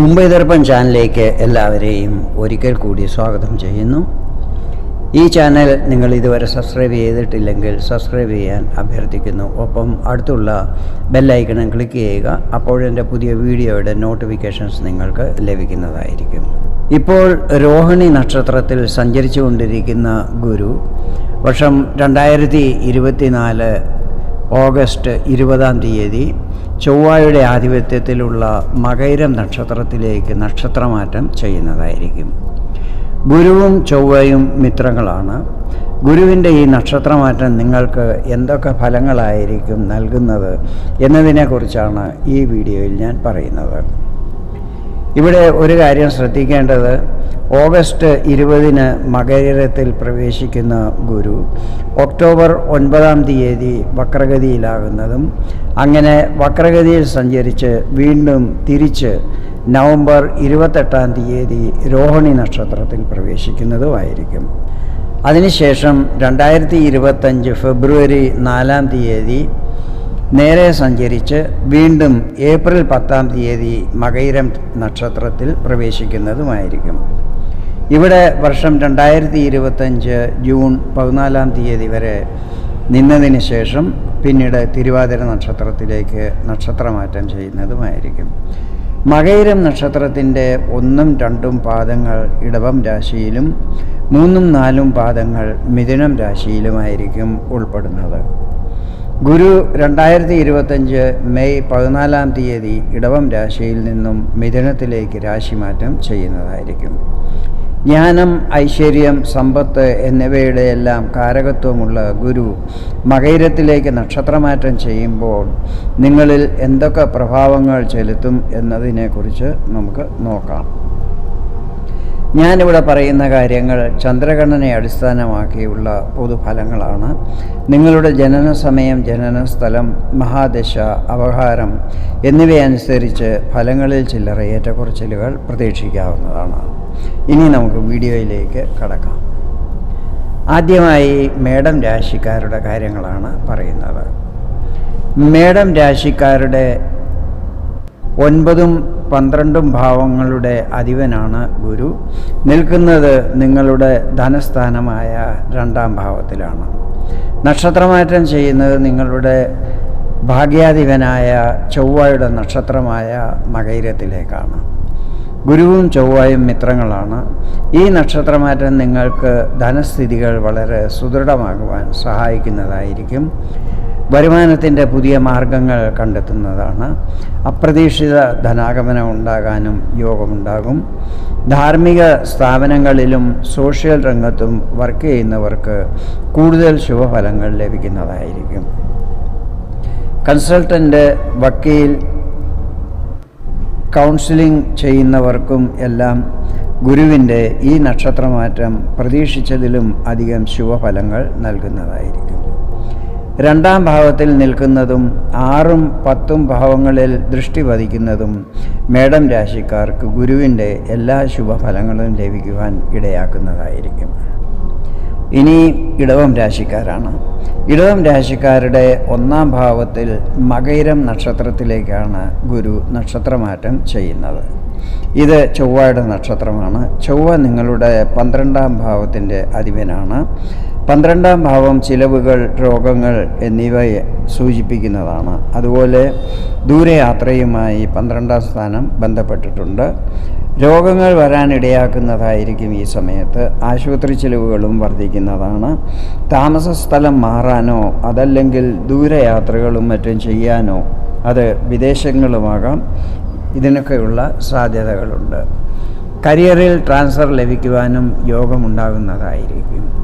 മുംബൈ ദർപ്പൺ ചാനലിലേക്ക് എല്ലാവരെയും ഒരിക്കൽ കൂടി സ്വാഗതം ചെയ്യുന്നു. ഈ ചാനൽ നിങ്ങൾ ഇതുവരെ സബ്സ്ക്രൈബ് ചെയ്തിട്ടില്ലെങ്കിൽ സബ്സ്ക്രൈബ് ചെയ്യാൻ അഭ്യർത്ഥിക്കുന്നു. ഒപ്പം അടുത്തുള്ള ബെല്ലൈക്കണും ക്ലിക്ക് ചെയ്യുക അപ്പോഴെന്റെ പുതിയ വീഡിയോയുടെ നോട്ടിഫിക്കേഷൻസ് നിങ്ങൾക്ക് ലഭിക്കുന്നതായിരിക്കും. ഇപ്പോൾ രോഹിണി നക്ഷത്രത്തിൽ സഞ്ചരിച്ചുകൊണ്ടിരിക്കുന്ന ഗുരു വർഷം രണ്ടായിരത്തി ഇരുപത്തിനാല് ഓഗസ്റ്റ് ഇരുപതാം തീയതി ചൊവ്വായുടെ ആധിപത്യത്തിലുള്ള മകൈരം നക്ഷത്രത്തിലേക്ക് നക്ഷത്രമാറ്റം ചെയ്യുന്നതായിരിക്കും. ഗുരുവും ചൊവ്വയും മിത്രങ്ങളാണ്. ഗുരുവിന്റെ ഈ നക്ഷത്രമാറ്റം നിങ്ങൾക്ക് എന്തൊക്കെ ഫലങ്ങളായിരിക്കും നൽകുന്നത് എന്നതിനെക്കുറിച്ചാണ് ഈ വീഡിയോയിൽ ഞാൻ പറയുന്നത്. ഇവിടെ ഒരു കാര്യം ശ്രദ്ധിക്കേണ്ടത്. ഓഗസ്റ്റ് ഇരുപതിന് മകരത്തിൽ പ്രവേശിക്കുന്ന ഗുരു ഒക്ടോബർ ഒൻപതാം തീയതി വക്രഗതിയിലാകുന്നതും അങ്ങനെ വക്രഗതിയിൽ സഞ്ചരിച്ച് വീണ്ടും തിരിച്ച് നവംബർ ഇരുപത്തെട്ടാം തീയതി രോഹിണി നക്ഷത്രത്തിൽ പ്രവേശിക്കുന്നതുമായിരിക്കും. അതിനുശേഷം രണ്ടായിരത്തി ഇരുപത്തഞ്ച് ഫെബ്രുവരി നാലാം തീയതി നേരെ സഞ്ചരിച്ച് വീണ്ടും ഏപ്രിൽ പത്താം തീയതി മകൈരം നക്ഷത്രത്തിൽ പ്രവേശിക്കുന്നതുമായിരിക്കും. ഇവിടെ വർഷം രണ്ടായിരത്തി ഇരുപത്തഞ്ച് ജൂൺ പതിനാലാം തീയതി വരെ നിന്നതിന് ശേഷം പിന്നീട് തിരുവാതിര നക്ഷത്രത്തിലേക്ക് നക്ഷത്രമാറ്റം ചെയ്യുന്നതുമായിരിക്കും. മകൈരം നക്ഷത്രത്തിന്റെ ഒന്നും രണ്ടും പാദങ്ങൾ ഇടവം രാശിയിലും മൂന്നും നാലും പാദങ്ങൾ മിഥുനം രാശിയിലുമായിരിക്കും ഉൾപ്പെടുന്നത്. ഗുരു രണ്ടായിരത്തി ഇരുപത്തഞ്ച് മെയ് പതിനാലാം തീയതി ഇടവം രാശിയിൽ നിന്നും മിഥുനത്തിലേക്ക് രാശിമാറ്റം ചെയ്യുന്നതായിരിക്കും. ജ്ഞാനം ഐശ്വര്യം സമ്പത്ത് എന്നിവയുടെ എല്ലാം കാരകത്വമുള്ള ഗുരു മകൈരത്തിലേക്ക് നക്ഷത്രമാറ്റം ചെയ്യുമ്പോൾ നിങ്ങളിൽ എന്തൊക്കെ പ്രഭാവങ്ങൾ ചെലുത്തും എന്നതിനെക്കുറിച്ച് നമുക്ക് നോക്കാം. ഞാനിവിടെ പറയുന്ന കാര്യങ്ങൾ ചന്ദ്രഗണനെ അടിസ്ഥാനമാക്കിയുള്ള പൊതുഫലങ്ങളാണ്. നിങ്ങളുടെ ജനന സമയം ജനന സ്ഥലം മഹാദശ അവഹാരം എന്നിവയനുസരിച്ച് ഫലങ്ങളിൽ ചില്ലറ ഏറ്റക്കുറച്ചിലുകൾ പ്രതീക്ഷിക്കാവുന്നതാണ്. ഇനി നമുക്ക് വീഡിയോയിലേക്ക് കടക്കാം. ആദ്യമായി മേടം രാശിക്കാരുടെ കാര്യങ്ങളാണ് പറയുന്നത്. മേടം രാശിക്കാരുടെ ഒൻപതും പന്ത്രണ്ടും ഭാവങ്ങളുടെ അധിപനാണ് ഗുരു. നിൽക്കുന്നത് നിങ്ങളുടെ ധനസ്ഥാനമായ രണ്ടാം ഭാവത്തിലാണ്. നക്ഷത്രമാറ്റം ചെയ്യുന്നത് നിങ്ങളുടെ ഭാഗ്യാധിപനായ ചൊവ്വയുടെ നക്ഷത്രമായ മകൈരത്തിലേക്കാണ്. ഗുരുവും ചൊവ്വയും മിത്രങ്ങളാണ്. ഈ നക്ഷത്രമാറ്റം നിങ്ങൾക്ക് ധനസ്ഥിതികൾ വളരെ സുദൃഢമാകുവാൻ സഹായിക്കുന്നതായിരിക്കും. വരുമാനത്തിന്റെ പുതിയ മാർഗങ്ങൾ കണ്ടെത്തുന്നതാണ്. അപ്രതീക്ഷിത ധനാഗമനം ഉണ്ടാകാനും യോഗമുണ്ടാകും. ധാർമ്മിക സ്ഥാപനങ്ങളിലും സോഷ്യൽ രംഗത്തും വർക്ക് ചെയ്യുന്നവർക്ക് കൂടുതൽ ശുഭഫലങ്ങൾ ലഭിക്കുന്നതായിരിക്കും. കൺസൾട്ടന്റ് വക്കീൽ കൗൺസിലിംഗ് ചെയ്യുന്നവർക്കും എല്ലാം ഗുരുവിന്റെ ഈ നക്ഷത്രമാറ്റം പ്രതീക്ഷിച്ചതിലും അധികം ശുഭഫലങ്ങൾ നൽകുന്നതായിരിക്കും. രണ്ടാം ഭാവത്തിൽ നിൽക്കുന്നതും ആറും പത്തും ഭാവങ്ങളിൽ ദൃഷ്ടി പതിക്കുന്നതും മേടം രാശിക്കാർക്ക് ഗുരുവിന്റെ എല്ലാ ശുഭഫലങ്ങളും ലഭിക്കുവാൻ ഇടയാക്കുന്നതായിരിക്കും. ഇനി ഇടവം രാശിക്കാരാണ്. ഇടവം രാശിക്കാരുടെ ഒന്നാം ഭാവത്തിൽ മകൈരം നക്ഷത്രത്തിലേക്കാണ് ഗുരു നക്ഷത്രമാറ്റം ചെയ്യുന്നത്. ഇത് ചൊവ്വയുടെ നക്ഷത്രമാണ്. ചൊവ്വ നിങ്ങളുടെ പന്ത്രണ്ടാം ഭാവത്തിന്റെ അധിപനാണ്. പന്ത്രണ്ടാം ഭാവം ചിലവുകൾ രോഗങ്ങൾ എന്നിവയെ സൂചിപ്പിക്കുന്നതാണ്. അതുപോലെ ദൂരയാത്രയുമായി പന്ത്രണ്ടാം സ്ഥാനം ബന്ധപ്പെട്ടിട്ടുണ്ട്. രോഗങ്ങൾ വരാനിടയാക്കുന്നതായിരിക്കും ഈ സമയത്ത് ആശുപത്രി ചിലവുകളും വർദ്ധിക്കുന്നതാണ്. താമസ സ്ഥലം മാറാനോ അതല്ലെങ്കിൽ ദൂരയാത്രകളും മറ്റും ചെയ്യാനോ അത് വിദേശങ്ങളുമാകാം. ഇതിനൊക്കെയുള്ള സാധ്യതകളുണ്ട്. കരിയറിൽ ട്രാൻസ്ഫർ ലഭിക്കുവാനും യോഗമുണ്ടാകുന്നതായിരിക്കും.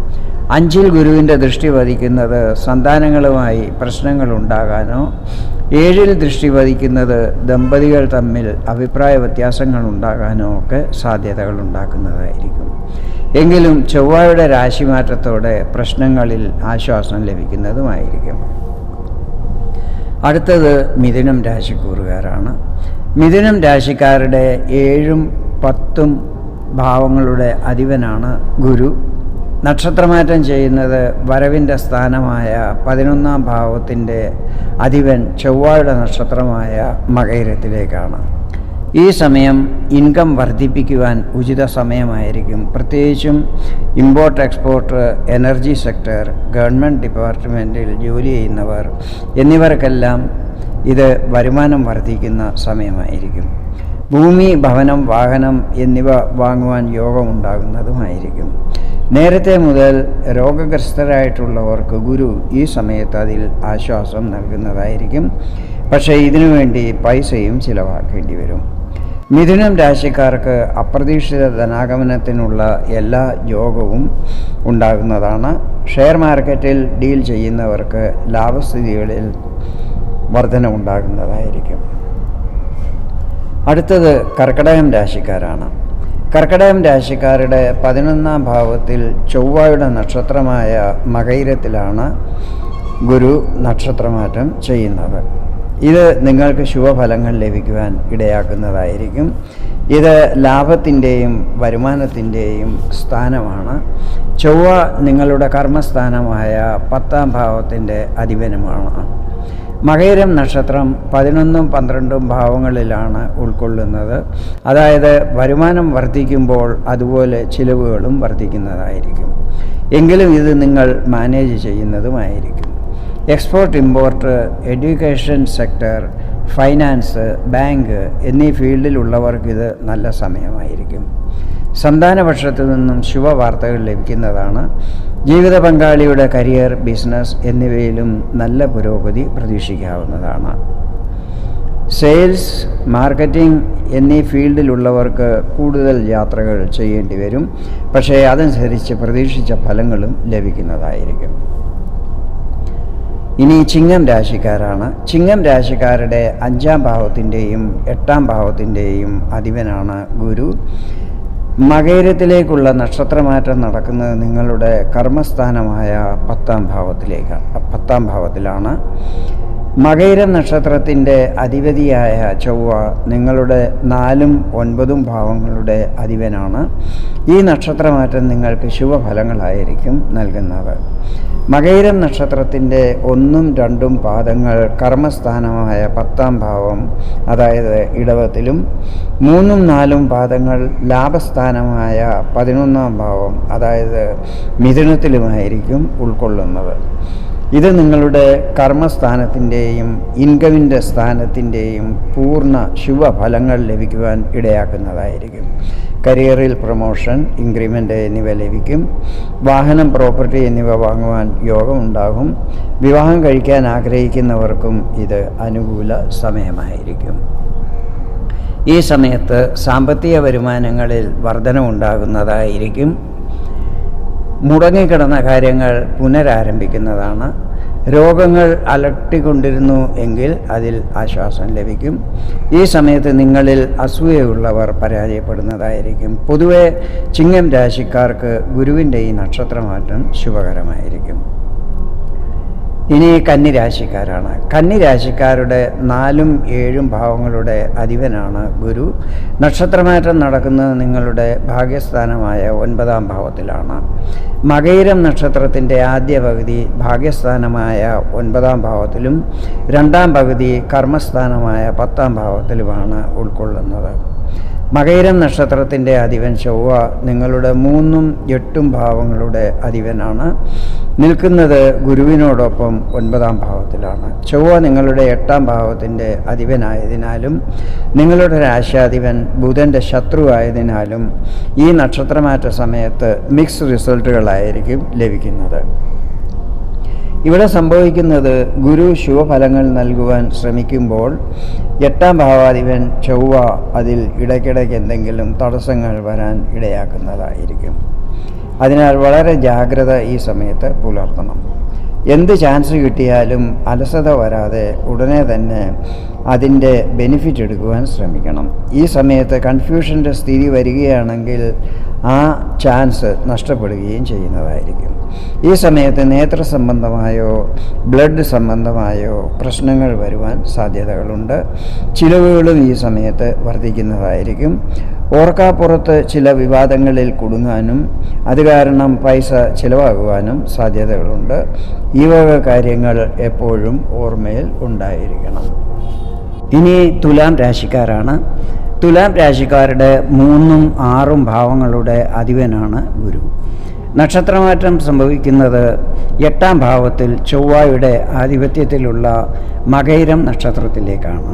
അഞ്ചിൽ ഗുരുവിന്റെ ദൃഷ്ടി പതിക്കുന്നത് സന്താനങ്ങളുമായി പ്രശ്നങ്ങൾ ഉണ്ടാകാനോ ഏഴിൽ ദൃഷ്ടി പതിക്കുന്നത് ദമ്പതികൾ തമ്മിൽ അഭിപ്രായ വ്യത്യാസങ്ങൾ ഉണ്ടാകാനോ ഒക്കെ സാധ്യതകൾ ഉണ്ടാക്കുന്നതായിരിക്കും എങ്കിലും ചൊവ്വയുടെ രാശിമാറ്റത്തോടെ പ്രശ്നങ്ങളിൽ ആശ്വാസം ലഭിക്കുന്നതുമായിരിക്കും. അടുത്തത് മിഥുനം രാശിക്കൂറുകാരാണ്. മിഥുനം രാശിക്കാരുടെ ഏഴും പത്തും ഭാവങ്ങളുടെ അധിപനാണ് ഗുരു. നക്ഷത്രമാറ്റം ചെയ്യുന്നത് വരവിന്റെ സ്ഥാനമായ പതിനൊന്നാം ഭാവത്തിന്റെ അധിപൻ ചൊവ്വാഴ നക്ഷത്രമായ മകയിരത്തിലേക്കാണ് ഈ സമയം ഇൻകം വർദ്ധിപ്പിക്കുവാൻ ഉചിത സമയമായിരിക്കും. പ്രത്യേകിച്ചും import export energy sector government ഡിപ്പാർട്ട്മെന്റിൽ ജോലി ചെയ്യുന്നവർ എന്നിവർക്കെല്ലാം ഇത് വരുമാനം വർദ്ധിക്കുന്ന സമയമായിരിക്കും. ഭൂമി ഭവനം വാഹനം എന്നിവ വാങ്ങുവാൻ യോഗമുണ്ടാകുന്നതുമായിരിക്കും. നേരത്തെ മുതൽ രോഗഗ്രസ്തരായിട്ടുള്ളവർക്ക് ഗുരു ഈ സമയത്ത് അതിൽ ആശ്വാസം നൽകുന്നതായിരിക്കും. പക്ഷേ ഇതിനു വേണ്ടി പൈസയും ചിലവാക്കേണ്ടി വരും. മിഥുനം രാശിക്കാർക്ക് അപ്രതീക്ഷിത ധനാഗമനത്തിനുള്ള എല്ലാ യോഗവും ഉണ്ടാകുന്നതാണ്. ഷെയർ മാർക്കറ്റിൽ ഡീൽ ചെയ്യുന്നവർക്ക് ലാഭസ്ഥിതികളിൽ വർധന ഉണ്ടാകുന്നതായിരിക്കും. അടുത്തത് കർക്കടകം രാശിക്കാരാണ്. കർക്കടകം രാശിക്കാരുടെ പതിനൊന്നാം ഭാവത്തിൽ ചൊവ്വയുടെ നക്ഷത്രമായ മകൈരത്തിലാണ് ഗുരു നക്ഷത്രമാറ്റം ചെയ്യുന്നത്. ഇത് നിങ്ങൾക്ക് ശുഭഫലങ്ങൾ ലഭിക്കുവാൻ ഇടയാക്കുന്നതായിരിക്കും. ഇത് ലാഭത്തിന്റെയും വരുമാനത്തിന്റെയും സ്ഥാനമാണ്. ചൊവ്വ നിങ്ങളുടെ കർമ്മസ്ഥാനമായ പത്താം ഭാവത്തിന്റെ അധിപനുമാണ്. മകയിരം നക്ഷത്രം പതിനൊന്നും പന്ത്രണ്ടും ഭാവങ്ങളിലാണ് ഉൾക്കൊള്ളുന്നത്. അതായത് വരുമാനം വർദ്ധിക്കുമ്പോൾ അതുപോലെ ചിലവുകളും വർദ്ധിക്കുന്നതായിരിക്കും. എങ്കിലും ഇത് നിങ്ങൾ manage ചെയ്യുന്നതുമായിരിക്കും. Export import education sector finance bank എന്നീ ഫീൽഡിലുള്ളവർക്ക് ഇത് നല്ല സമയമായിരിക്കും. സന്താനപക്ഷത്തു നിന്നും ശുഭവാർത്തകൾ ലഭിക്കുന്നതാണ്. ജീവിത പങ്കാളിയുടെ കരിയർ ബിസിനസ് എന്നിവയിലും നല്ല പുരോഗതി പ്രതീക്ഷിക്കാവുന്നതാണ്. സെയിൽസ് മാർക്കറ്റിംഗ് എന്നീ ഫീൽഡിലുള്ളവർക്ക് കൂടുതൽ യാത്രകൾ ചെയ്യേണ്ടി വരും. പക്ഷേ അതനുസരിച്ച് പ്രതീക്ഷിച്ച ഫലങ്ങളും ലഭിക്കുന്നതായിരിക്കും. ഇനി ചിങ്ങം രാശിക്കാരാണ്. ചിങ്ങം രാശിക്കാരുടെ അഞ്ചാം ഭാവത്തിന്റെയും എട്ടാം ഭാവത്തിന്റെയും അധിപനാണ് ഗുരു. മകേരത്തിലേക്കുള്ള നക്ഷത്രമാറ്റം നടക്കുന്നത് നിങ്ങളുടെ കർമ്മസ്ഥാനമായ പത്താം ഭാവത്തിലേക്കാണ് പത്താം ഭാവത്തിലാണ്. മകൈരം നക്ഷത്രത്തിന്റെ അധിപതിയായ ചൊവ്വ നിങ്ങളുടെ നാലും ഒൻപതും ഭാവങ്ങളുടെ അധിപനാണ്. ഈ നക്ഷത്രമാറ്റം നിങ്ങൾക്ക് ശുഭഫലങ്ങളായിരിക്കും നൽകുന്നത്. മകൈരം നക്ഷത്രത്തിന്റെ ഒന്നും രണ്ടും പാദങ്ങൾ കർമ്മസ്ഥാനമായ പത്താം ഭാവം അതായത് ഇടവത്തിലും. മൂന്നും നാലും പാദങ്ങൾ ലാഭസ്ഥാനമായ പതിനൊന്നാം ഭാവം അതായത് മിഥുനത്തിലുമായിരിക്കും ഉൾക്കൊള്ളുന്നത്. ഇത് നിങ്ങളുടെ കർമ്മസ്ഥാനത്തിന്റെയും ഇൻകമിന്റെ സ്ഥാനത്തിന്റെയും പൂർണ ശുഭഫലങ്ങൾ ലഭിക്കുവാൻ ഇടയാക്കുന്നതായിരിക്കും. കരിയറിൽ പ്രൊമോഷൻ ഇൻക്രിമെന്റ് എന്നിവ ലഭിക്കും. വാഹനം പ്രോപ്പർട്ടി എന്നിവ വാങ്ങുവാൻ യോഗമുണ്ടാകും. വിവാഹം കഴിക്കാൻ ആഗ്രഹിക്കുന്നവർക്കും ഇത് അനുകൂല സമയമായിരിക്കും. ഈ സമയത്ത് സാമ്പത്തിക വരുമാനങ്ങളിൽ വർധനമുണ്ടാകുന്നതായിരിക്കും മുടങ്ങിക്കിടന്ന കാര്യങ്ങൾ പുനരാരംഭിക്കുന്നതാണ്. രോഗങ്ങൾ അലട്ടിക്കൊണ്ടിരുന്നു എങ്കിൽ അതിൽ ആശ്വാസം ലഭിക്കും. ഈ സമയത്ത് നിങ്ങളിൽ അസൂയയുള്ളവർ പരാജയപ്പെടുന്നതായിരിക്കും. പൊതുവെ ചിങ്ങം രാശിക്കാർക്ക് ഗുരുവിന്റെ ഈ നക്ഷത്രമാറ്റം ശുഭകരമായിരിക്കും. ഇനി കന്നിരാശിക്കാരാണ്. കന്നിരാശിക്കാരുടെ നാലും ഏഴും ഭാവങ്ങളുടെ അധിപനാണ് ഗുരു. നക്ഷത്രമാറ്റം നടക്കുന്നത് നിങ്ങളുടെ ഭാഗ്യസ്ഥാനമായ ഒൻപതാം ഭാവത്തിലാണ്. മകയിരം നക്ഷത്രത്തിന്റെ ആദ്യ പകുതി ഭാഗ്യസ്ഥാനമായ ഒൻപതാം ഭാവത്തിലും രണ്ടാം പകുതി കർമ്മസ്ഥാനമായ പത്താം ഭാവത്തിലുമാണ് ഉൾക്കൊള്ളുന്നത്. മകയിരം നക്ഷത്രത്തിന്റെ അധിപൻ ചൊവ്വ നിങ്ങളുടെ മൂന്നും എട്ടും ഭാവങ്ങളുടെ അധിപനാണ്. നിൽക്കുന്നത് ഗുരുവിനോടൊപ്പം ഒൻപതാം ഭാവത്തിലാണ്. ചൊവ്വ നിങ്ങളുടെ എട്ടാം ഭാവത്തിന്റെ അധിപനായതിനാലും നിങ്ങളുടെ രാശാധിപൻ ബുധന്റെ ശത്രുവായതിനാലും ഈ നക്ഷത്രമാറ്റ സമയത്ത് മിക്സ് റിസൾട്ടുകളായിരിക്കും ലഭിക്കുന്നത്. ഇവിടെ സംഭവിക്കുന്നത് ഗുരു ശുഭഫലങ്ങൾ നൽകുവാൻ ശ്രമിക്കുമ്പോൾ എട്ടാം ഭാവാധിപൻ ചൊവ്വ അതിൽ ഇടയ്ക്കിടയ്ക്ക് എന്തെങ്കിലും തടസ്സങ്ങൾ വരാൻ ഇടയാക്കുന്നതായിരിക്കും. അതിനാൽ വളരെ ജാഗ്രത ഈ സമയത്ത് പുലർത്തണം. എന്ത് ചാൻസ് കിട്ടിയാലും അലസത വരാതെ ഉടനെ തന്നെ അതിന്റെ ബെനിഫിറ്റ് എടുക്കുവാൻ ശ്രമിക്കണം. ഈ സമയത്ത് കൺഫ്യൂഷന്റെ സ്ഥിതി വരികയാണെങ്കിൽ ആ ചാൻസ് നഷ്ടപ്പെടുകയും ചെയ്യുന്നതായിരിക്കും. ഈ സമയത്ത് നേത്ര സംബന്ധമായോ ബ്ലഡ് സംബന്ധമായോ പ്രശ്നങ്ങൾ വരുവാൻ സാധ്യതകളുണ്ട്. ചിലവുകളും ഈ സമയത്ത് വർദ്ധിക്കുന്നതായിരിക്കും. ഓർക്കാപ്പുറത്ത് ചില വിവാദങ്ങളിൽ കുടുങ്ങാനും അത് കാരണം പൈസ ചിലവാകുവാനും സാധ്യതകളുണ്ട്. ഈ വക കാര്യങ്ങൾ എപ്പോഴും ഓർമ്മയിൽ ഉണ്ടായിരിക്കണം. ഇനി തുലാം രാശിക്കാരാണ്. തുലാം രാശിക്കാരുടെ മൂന്നും ആറും ഭാവങ്ങളുടെ അധിപനാണ് ഗുരു. നക്ഷത്രമാറ്റം സംഭവിക്കുന്നത് എട്ടാം ഭാവത്തിൽ ചൊവ്വയുടെ ആധിപത്യത്തിലുള്ള മകൈരം നക്ഷത്രത്തിലേക്കാണ്.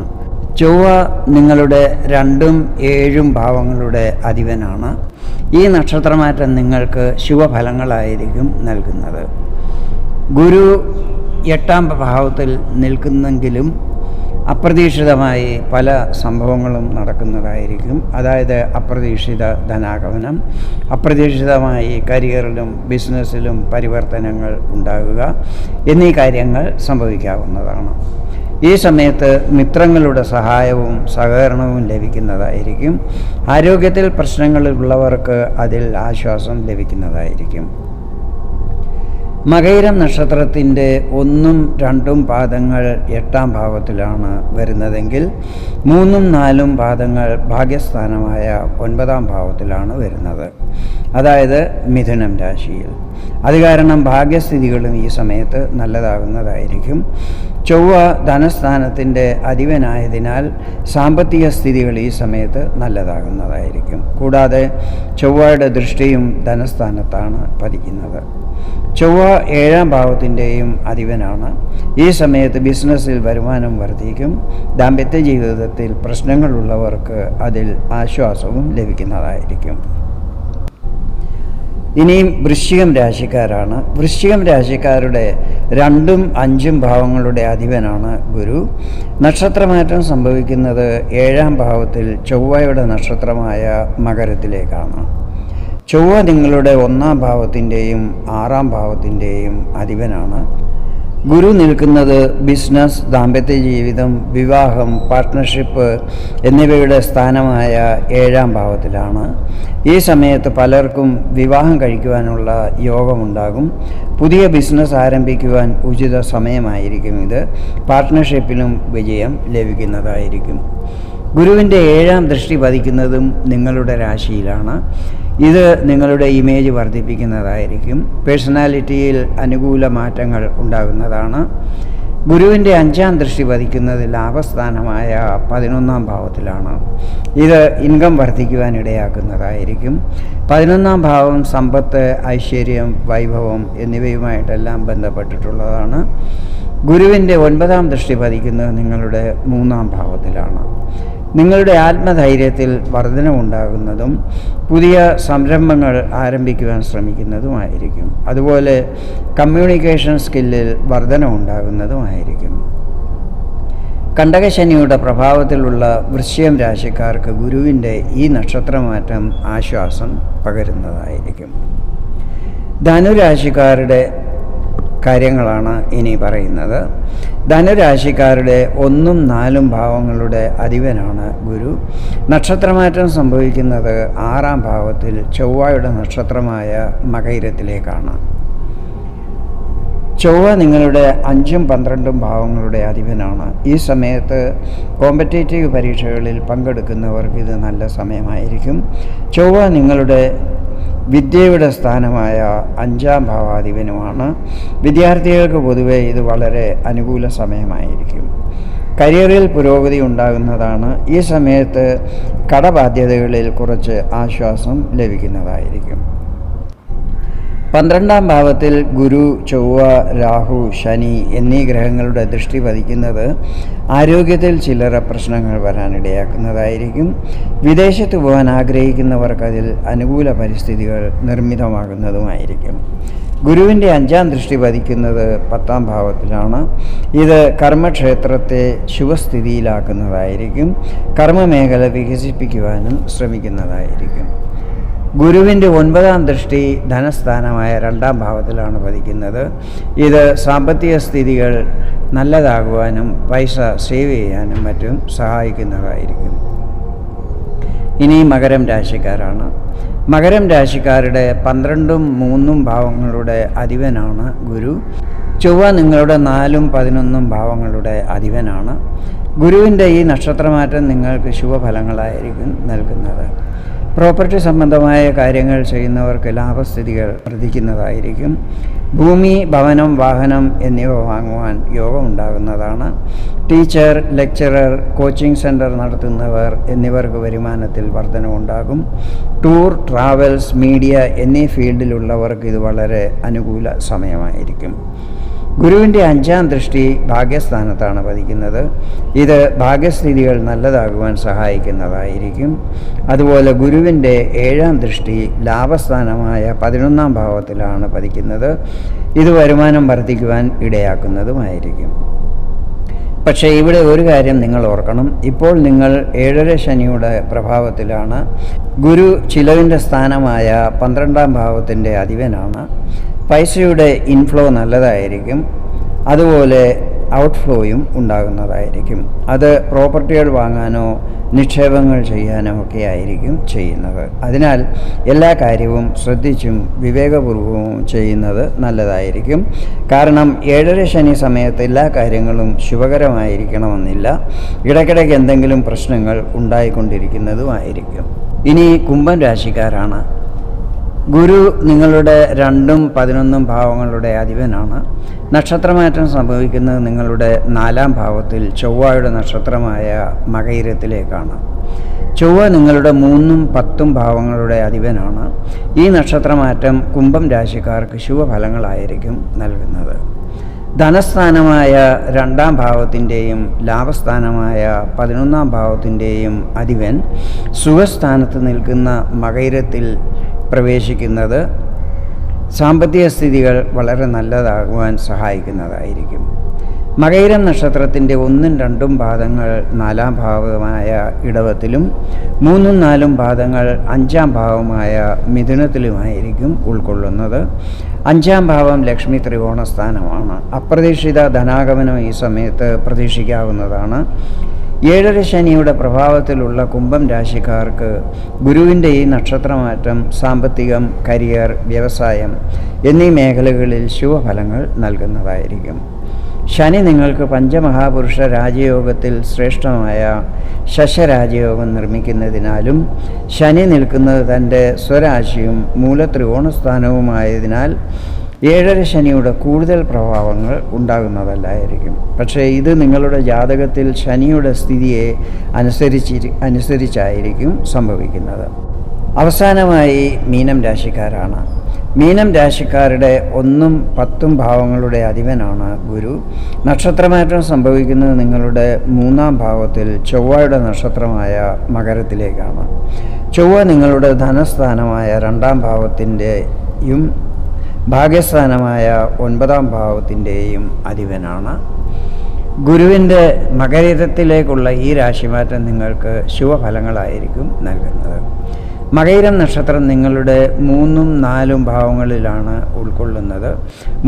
ചൊവ്വ നിങ്ങളുടെ രണ്ടും ഏഴും ഭാവങ്ങളുടെ അധിപനാണ്. ഈ നക്ഷത്രമാറ്റം നിങ്ങൾക്ക് ശുഭഫലങ്ങളായിരിക്കും നൽകുന്നത്. ഗുരു എട്ടാം ഭാവത്തിൽ നിൽക്കുന്നെങ്കിലും അപ്രതീക്ഷിതമായി പല സംഭവങ്ങളും നടക്കുന്നതായിരിക്കും. അതായത് അപ്രതീക്ഷിത ധനാഗമനം അപ്രതീക്ഷിതമായി കരിയറിലും ബിസിനസ്സിലും പരിവർത്തനങ്ങൾ ഉണ്ടാകുക എന്നീ കാര്യങ്ങൾ സംഭവിക്കാവുന്നതാണ്. ഈ സമയത്ത് മിത്രങ്ങളുടെ സഹായവും സഹകരണവും ലഭിക്കുന്നതായിരിക്കും. ആരോഗ്യത്തിൽ പ്രശ്നങ്ങളുള്ളവർക്ക് അതിൽ ആശ്വാസം ലഭിക്കുന്നതായിരിക്കും. മകൈരം നക്ഷത്രത്തിന്റെ ഒന്നും രണ്ടും പാദങ്ങൾ എട്ടാം ഭാവത്തിലാണ് വരുന്നതെങ്കിൽ മൂന്നും നാലും പാദങ്ങൾ ഭാഗ്യസ്ഥാനമായ ഒൻപതാം ഭാവത്തിലാണ് വരുന്നത്. അതായത് മിഥുനം രാശിയിൽ. അത് കാരണം ഭാഗ്യസ്ഥിതികളും ഈ സമയത്ത് നല്ലതാകുന്നതായിരിക്കും. ചൊവ്വ ധനസ്ഥാനത്തിന്റെ അധിപനായതിനാൽ സാമ്പത്തിക സ്ഥിതികൾ ഈ സമയത്ത് നല്ലതാകുന്നതായിരിക്കും. കൂടാതെ ചൊവ്വയുടെ ദൃഷ്ടിയും ധനസ്ഥാനത്താണ് പതിക്കുന്നത്. ചൊവ്വ ഏഴാം ഭാവത്തിന്റെയും അധിപനാണ്. ഈ സമയത്ത് ബിസിനസ്സിൽ വരുമാനം വർദ്ധിക്കും. ദാമ്പത്യ ജീവിതത്തിൽ പ്രശ്നങ്ങളുള്ളവർക്ക് അതിൽ ആശ്വാസവും ലഭിക്കുന്നതായിരിക്കും. ഇനിയും വൃശ്ചികം രാശിക്കാരാണ്. വൃശ്ചികം രാശിക്കാരുടെ രണ്ടും അഞ്ചും ഭാവങ്ങളുടെ അധിപനാണ് ഗുരു. നക്ഷത്രമാറ്റം സംഭവിക്കുന്നത് ഏഴാം ഭാവത്തിൽ ചൊവ്വയുടെ നക്ഷത്രമായ മകരത്തിലേക്കാണ്. ചൊവ്വ നിങ്ങളുടെ ഒന്നാം ഭാവത്തിന്റെയും ആറാം ഭാവത്തിന്റെയും അധിപനാണ്. ഗുരു നിൽക്കുന്നത് ബിസിനസ് ദാമ്പത്യ ജീവിതം വിവാഹം പാർട്ട്ണർഷിപ്പ് എന്നിവയുടെ സ്ഥാനമായ ഏഴാം ഭാവത്തിലാണ്. ഈ സമയത്ത് പലർക്കും വിവാഹം കഴിക്കുവാനുള്ള യോഗമുണ്ടാകും. പുതിയ ബിസിനസ് ആരംഭിക്കുവാൻ ഉചിത സമയമായിരിക്കും ഇത്. പാർട്ട്ണർഷിപ്പിലും വിജയം ലഭിക്കുന്നതായിരിക്കും. ഗുരുവിന്റെ ഏഴാം ദൃഷ്ടി പതിക്കുന്നതും നിങ്ങളുടെ രാശിയിലാണ്. ഇത് നിങ്ങളുടെ ഇമേജ് വർദ്ധിപ്പിക്കുന്നതായിരിക്കും. പേഴ്സണാലിറ്റിയിൽ അനുകൂല മാറ്റങ്ങൾ ഉണ്ടാകുന്നതാണ്. ഗുരുവിന്റെ അഞ്ചാം ദൃഷ്ടി പതിക്കുന്നത് ലാഭസ്ഥാനമായ പതിനൊന്നാം ഭാവത്തിലാണ്. ഇത് ഇൻകം വർദ്ധിക്കുവാൻ ഇടയാക്കുന്നതായിരിക്കും. പതിനൊന്നാം ഭാവം സമ്പത്ത് ഐശ്വര്യം വൈഭവം എന്നിവയുമായിട്ടെല്ലാം ബന്ധപ്പെട്ടിട്ടുള്ളതാണ്. ഗുരുവിന്റെ ഒൻപതാം ദൃഷ്ടി പതിക്കുന്നത് നിങ്ങളുടെ മൂന്നാം ഭാവത്തിലാണ്. നിങ്ങളുടെ ആത്മധൈര്യത്തിൽ വർധനമുണ്ടാകുന്നതും പുതിയ സംരംഭങ്ങൾ ആരംഭിക്കുവാൻ ശ്രമിക്കുന്നതുമായിരിക്കും. അതുപോലെ കമ്മ്യൂണിക്കേഷൻ സ്കില്ലിൽ വർധനമുണ്ടാകുന്നതുമായിരിക്കും കണ്ടകശനിയുടെ പ്രഭാവത്തിലുള്ള വൃശ്യം രാശിക്കാർക്ക് ഗുരുവിന്റെ ഈ നക്ഷത്രമാറ്റം ആശ്വാസം പകരുന്നതായിരിക്കും. ധനുരാശിക്കാരുടെ കാര്യങ്ങളാണ് ഇനി പറയുന്നത്. ധനുരാശിക്കാരുടെ ഒന്നും നാലും ഭാവങ്ങളുടെ അധിപനാണ് ഗുരു. നക്ഷത്രമാറ്റം സംഭവിക്കുന്നത് ആറാം ഭാവത്തിൽ ചൊവ്വയുടെ നക്ഷത്രമായ മകൈരത്തിലേക്കാണ്. ചൊവ്വ നിങ്ങളുടെ അഞ്ചും പന്ത്രണ്ടും ഭാവങ്ങളുടെ അധിപനാണ്. ഈ സമയത്ത് കോമ്പറ്റേറ്റീവ് പരീക്ഷകളിൽ പങ്കെടുക്കുന്നവർക്ക് ഇത് നല്ല സമയമായിരിക്കും. ചൊവ്വ നിങ്ങളുടെ വിദ്യയുടെ സ്ഥാനമായ അഞ്ചാം ഭാവാധിപനുമാണ്. വിദ്യാർത്ഥികൾക്ക് പൊതുവെ ഇത് വളരെ അനുകൂല സമയമായിരിക്കും. കരിയറിൽ പുരോഗതി ഉണ്ടാകുന്നതാണ്. ഈ സമയത്ത് കടബാധ്യതകളിൽ കുറച്ച് ആശ്വാസം ലഭിക്കുന്നതായിരിക്കും. പന്ത്രണ്ടാം ഭാവത്തിൽ ഗുരു ചൊവ്വ രാഹു ശനി എന്നീ ഗ്രഹങ്ങളുടെ ദൃഷ്ടി പതിക്കുന്നത് ആരോഗ്യത്തിൽ ചില്ലറ പ്രശ്നങ്ങൾ വരാനിടയാക്കുന്നതായിരിക്കും. വിദേശത്ത് പോകാൻ ആഗ്രഹിക്കുന്നവർക്ക് അതിൽ അനുകൂല പരിസ്ഥിതികൾ നിർമ്മിതമാകുന്നതുമായിരിക്കും. ഗുരുവിന്റെ അഞ്ചാം ദൃഷ്ടി പതിക്കുന്നത് പത്താം ഭാവത്തിലാണ്. ഇത് കർമ്മക്ഷേത്രത്തെ ശുഭസ്ഥിതിയിലാക്കുന്നതായിരിക്കും. കർമ്മമേഖല വികസിപ്പിക്കുവാനും ശ്രമിക്കുന്നതായിരിക്കും. ഗുരുവിന്റെ ഒൻപതാം ദൃഷ്ടി ധനസ്ഥാനമായ രണ്ടാം ഭാവത്തിലാണ് പതിക്കുന്നത്. ഇത് സാമ്പത്തിക സ്ഥിതികൾ നല്ലതാകുവാനും പൈസ സേവ് ചെയ്യാനും മറ്റും സഹായിക്കുന്നതായിരിക്കും. ഇനി മകരം രാശിക്കാരാണ്. മകരം രാശിക്കാരുടെ പന്ത്രണ്ടും മൂന്നും ഭാവങ്ങളുടെ അധിപനാണ് ഗുരു. ചൊവ്വ നിങ്ങളുടെ നാലും പതിനൊന്നും ഭാവങ്ങളുടെ അധിപനാണ്. ഗുരുവിന്റെ ഈ നക്ഷത്രമാറ്റം നിങ്ങൾക്ക് ശുഭഫലങ്ങളായിരിക്കും നൽകുന്നത്. പ്രോപ്പർട്ടി സംബന്ധമായ കാര്യങ്ങൾ ചെയ്യുന്നവർക്ക് ലാഭസ്ഥിതികൾ വർദ്ധിക്കുന്നതായിരിക്കും. ഭൂമി ഭവനം വാഹനം എന്നിവ വാങ്ങുവാൻ യോഗം ഉണ്ടാകുന്നതാണ് ടീച്ചർ ലെക്ചറർ കോച്ചിങ് സെന്റർ നടത്തുന്നവർ എന്നിവർക്ക് വരുമാനത്തിൽ വർധനവുണ്ടാകും. ടൂർ ട്രാവൽസ് മീഡിയ എന്നീ ഫീൽഡിലുള്ളവർക്ക് ഇത് വളരെ അനുകൂല സമയമായിരിക്കും. ഗുരുവിന്റെ അഞ്ചാം ദൃഷ്ടി ഭാഗ്യസ്ഥാനത്താണ് പതിക്കുന്നത്. ഇത് ഭാഗ്യസ്ഥിതികൾ നല്ലതാകുവാൻ സഹായിക്കുന്നതായിരിക്കും. അതുപോലെ ഗുരുവിന്റെ ഏഴാം ദൃഷ്ടി ലാഭസ്ഥാനമായ പതിനൊന്നാം ഭാവത്തിലാണ് പതിക്കുന്നത്. ഇത് വരുമാനം വർദ്ധിക്കുവാൻ ഇടയാക്കുന്നതുമായിരിക്കും. പക്ഷേ ഇവിടെ ഒരു കാര്യം നിങ്ങൾ ഓർക്കണം. ഇപ്പോൾ നിങ്ങൾ ഏഴര ശനിയുടെ പ്രഭാവത്തിലാണ്. ഗുരു ചിലവിന്റെ സ്ഥാനമായ പന്ത്രണ്ടാം ഭാവത്തിന്റെ അധിപനാണ്. പൈസയുടെ ഇൻഫ്ലോ നല്ലതായിരിക്കും. അതുപോലെ ഔട്ട്ഫ്ലോയും ഉണ്ടാകുന്നതായിരിക്കും. അത് പ്രോപ്പർട്ടികൾ വാങ്ങാനോ നിക്ഷേപങ്ങൾ ചെയ്യാനോ ഒക്കെ ആയിരിക്കും ചെയ്യുന്നത്. അതിനാൽ എല്ലാ കാര്യവും ശ്രദ്ധിച്ചും വിവേകപൂർവവും ചെയ്യുന്നത് നല്ലതായിരിക്കും. കാരണം ഏഴര ശനി സമയത്ത് എല്ലാ കാര്യങ്ങളും ശുഭകരമായിരിക്കണമെന്നില്ല. ഇടയ്ക്കിടയ്ക്ക് എന്തെങ്കിലും പ്രശ്നങ്ങൾ ഉണ്ടായിക്കൊണ്ടിരിക്കുന്നതുമായിരിക്കും. ഇനി കുംഭം രാശിക്കാരാണ് ഗുരു നിങ്ങളുടെ രണ്ടും പതിനൊന്നും ഭാവങ്ങളുടെ അധിപനാണ്. നക്ഷത്രമാറ്റം സംഭവിക്കുന്നത് നിങ്ങളുടെ നാലാം ഭാവത്തിൽ ചൊവ്വയുടെ നക്ഷത്രമായ മകയിരത്തിലേക്കാണ്. ചൊവ്വ നിങ്ങളുടെ മൂന്നും പത്തും ഭാവങ്ങളുടെ അധിപനാണ്. ഈ നക്ഷത്രമാറ്റം കുംഭം രാശിക്കാർക്ക് ശുഭഫലങ്ങളായിരിക്കും നൽകുന്നത്. ധനസ്ഥാനമായ രണ്ടാം ഭാവത്തിന്റെയും ലാഭസ്ഥാനമായ പതിനൊന്നാം ഭാവത്തിന്റെയും അധിപൻ സുഖസ്ഥാനത്ത് നിൽക്കുന്ന മകയിരത്തിൽ പ്രവേശിക്കുന്നത് സാമ്പത്തിക സ്ഥിതികൾ വളരെ നല്ലതാകുവാൻ സഹായിക്കുന്നതായിരിക്കും. മകൈരം നക്ഷത്രത്തിന്റെ ഒന്നും രണ്ടും പാദങ്ങൾ നാലാം ഭാവമായ ഇടവത്തിലും മൂന്നും നാലും പാദങ്ങൾ അഞ്ചാം ഭാവമായ മിഥുനത്തിലുമായിരിക്കും ഉൾക്കൊള്ളുന്നത്. അഞ്ചാം ഭാവം ലക്ഷ്മി ത്രികോണസ്ഥാനമാണ് അപ്രതീക്ഷിത ധനാഗമനം ഈ സമയത്ത് പ്രതീക്ഷിക്കാവുന്നതാണ്. ഏഴര ശനിയുടെ പ്രഭാവത്തിലുള്ള കുംഭം രാശിക്കാർക്ക് ഗുരുവിന്റെ ഈ നക്ഷത്രമാറ്റം സാമ്പത്തികം കരിയർ വ്യവസായം എന്നീ മേഖലകളിൽ ശുഭഫലങ്ങൾ നൽകുന്നതായിരിക്കും. ശനി നിങ്ങൾക്ക് പഞ്ചമഹാപുരുഷ രാജയോഗത്തിൽ ശ്രേഷ്ഠമായ ശശരാജയോഗം നിർമ്മിക്കുന്നതിനാലും ശനി നിൽക്കുന്നത് തന്റെ സ്വരാശിയും മൂലത്രികോണസ്ഥാനവുമായതിനാൽ ഏഴര ശനിയുടെ കൂടുതൽ പ്രഭാവങ്ങൾ ഉണ്ടാകുന്നതല്ലായിരിക്കും. പക്ഷേ ഇത് നിങ്ങളുടെ ജാതകത്തിൽ ശനിയുടെ സ്ഥിതിയെ അനുസരിച്ച് അനുസരിച്ചായിരിക്കും സംഭവിക്കുന്നത്. അവസാനമായി മീനം രാശിക്കാരാണ്. മീനം രാശിക്കാരുടെ ഒന്നും പത്തും ഭാവങ്ങളുടെ അധിപനാണ് ഗുരു. നക്ഷത്രമാറ്റം സംഭവിക്കുന്നത് നിങ്ങളുടെ മൂന്നാം ഭാവത്തിൽ ചൊവ്വയുടെ നക്ഷത്രമായ മകരത്തിലേക്കാണ്. ചൊവ്വ നിങ്ങളുടെ ധനസ്ഥാനമായ രണ്ടാം ഭാവത്തിന്റെയും ഭാഗ്യസ്ഥാനമായ ഒൻപതാം ഭാവത്തിന്റെയും അധിപനാണ്. ഗുരുവിന്റെ മകരീതത്തിലേക്കുള്ള ഈ രാശിമാറ്റം നിങ്ങൾക്ക് ശുഭഫലങ്ങളായിരിക്കും നൽകുന്നത്. മകയിരം നക്ഷത്രം നിങ്ങളുടെ മൂന്നും നാലും ഭാവങ്ങളിലാണ് ഉൾക്കൊള്ളുന്നത്.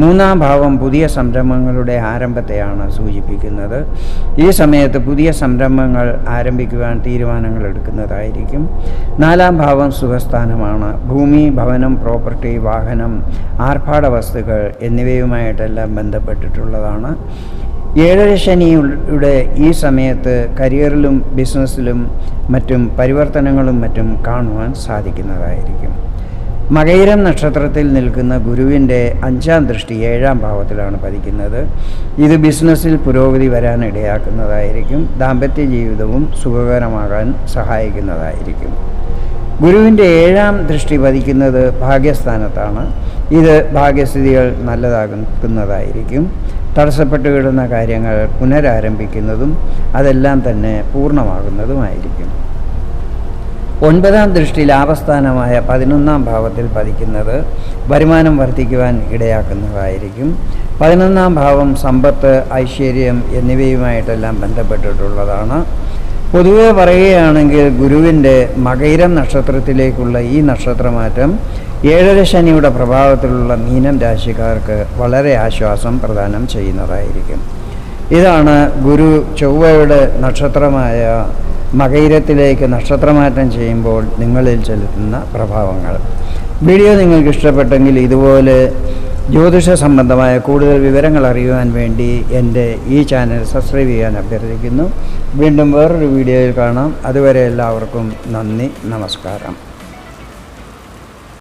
മൂന്നാം ഭാവം പുതിയ സംരംഭങ്ങളുടെ ആരംഭത്തെയാണ് സൂചിപ്പിക്കുന്നത്. ഈ സമയത്ത് പുതിയ സംരംഭങ്ങൾ ആരംഭിക്കുവാൻ തീരുമാനങ്ങൾ എടുക്കുന്നതായിരിക്കും. നാലാം ഭാവം സുഖസ്ഥാനമാണ് ഭൂമി ഭവനം പ്രോപ്പർട്ടി വാഹനം ആർഭാട വസ്തുക്കൾ എന്നിവയുമായിട്ടെല്ലാം ബന്ധപ്പെട്ടിട്ടുള്ളതാണ്. ഏഴര ശനിയുടെ ഈ സമയത്ത് കരിയറിലും ബിസിനസ്സിലും മറ്റും പരിവർത്തനങ്ങളും മറ്റും കാണുവാൻ സാധിക്കുന്നതായിരിക്കും. മകയിരം നക്ഷത്രത്തിൽ നിൽക്കുന്ന ഗുരുവിന്റെ അഞ്ചാം ദൃഷ്ടി ഏഴാം ഭാവത്തിലാണ് പതിക്കുന്നത്. ഇത് ബിസിനസ്സിൽ പുരോഗതി വരാൻ ഇടയാക്കുന്നതായിരിക്കും. ദാമ്പത്യ ജീവിതവും സുഖകരമാകാൻ സഹായിക്കുന്നതായിരിക്കും. ഗുരുവിന്റെ ഏഴാം ദൃഷ്ടി പതിക്കുന്നത് ഭാഗ്യസ്ഥാനത്താണ്. ഇത് ഭാഗ്യസ്ഥിതികൾ നല്ലതാകുന്നതായിരിക്കും തടസ്സപ്പെട്ടു കിടന്ന കാര്യങ്ങൾ പുനരാരംഭിക്കുന്നതും അതെല്ലാം തന്നെ പൂർണമാകുന്നതുമായിരിക്കും. ഒൻപതാം ദൃഷ്ടി ലാഭസ്ഥാനമായ പതിനൊന്നാം ഭാവത്തിൽ പതിക്കുന്നത് വരുമാനം വർദ്ധിക്കുവാൻ ഇടയാക്കുന്നതായിരിക്കും. പതിനൊന്നാം ഭാവം സമ്പത്ത് ഐശ്വര്യം എന്നിവയുമായിട്ടെല്ലാം ബന്ധപ്പെട്ടിട്ടുള്ളതാണ്. പൊതുവെ പറയുകയാണെങ്കിൽ ഗുരുവിന്റെ മകൈരം നക്ഷത്രത്തിലേക്കുള്ള ഈ നക്ഷത്രമാറ്റം ഏഴര ശനിയുടെ പ്രഭാവത്തിലുള്ള മീനം രാശിക്കാർക്ക് വളരെ ആശ്വാസം പ്രദാനം ചെയ്യുന്നതായിരിക്കും. ഇതാണ് ഗുരു ചൊവ്വയുടെ നക്ഷത്രമായ മകൈരത്തിലേക്ക് നക്ഷത്രമാറ്റം ചെയ്യുമ്പോൾ നിങ്ങളിൽ ചെലുത്തുന്ന പ്രഭാവങ്ങൾ. വീഡിയോ നിങ്ങൾക്ക് ഇഷ്ടപ്പെട്ടെങ്കിൽ ഇതുപോലെ ജ്യോതിഷ സംബന്ധമായ കൂടുതൽ വിവരങ്ങൾ അറിയുവാൻ വേണ്ടി എന്റെ ഈ ചാനൽ സബ്സ്ക്രൈബ് ചെയ്യാൻ അഭ്യർത്ഥിക്കുന്നു. വീണ്ടും വേറൊരു വീഡിയോയിൽ കാണാം. അതുവരെ എല്ലാവർക്കും നന്ദി നമസ്കാരം.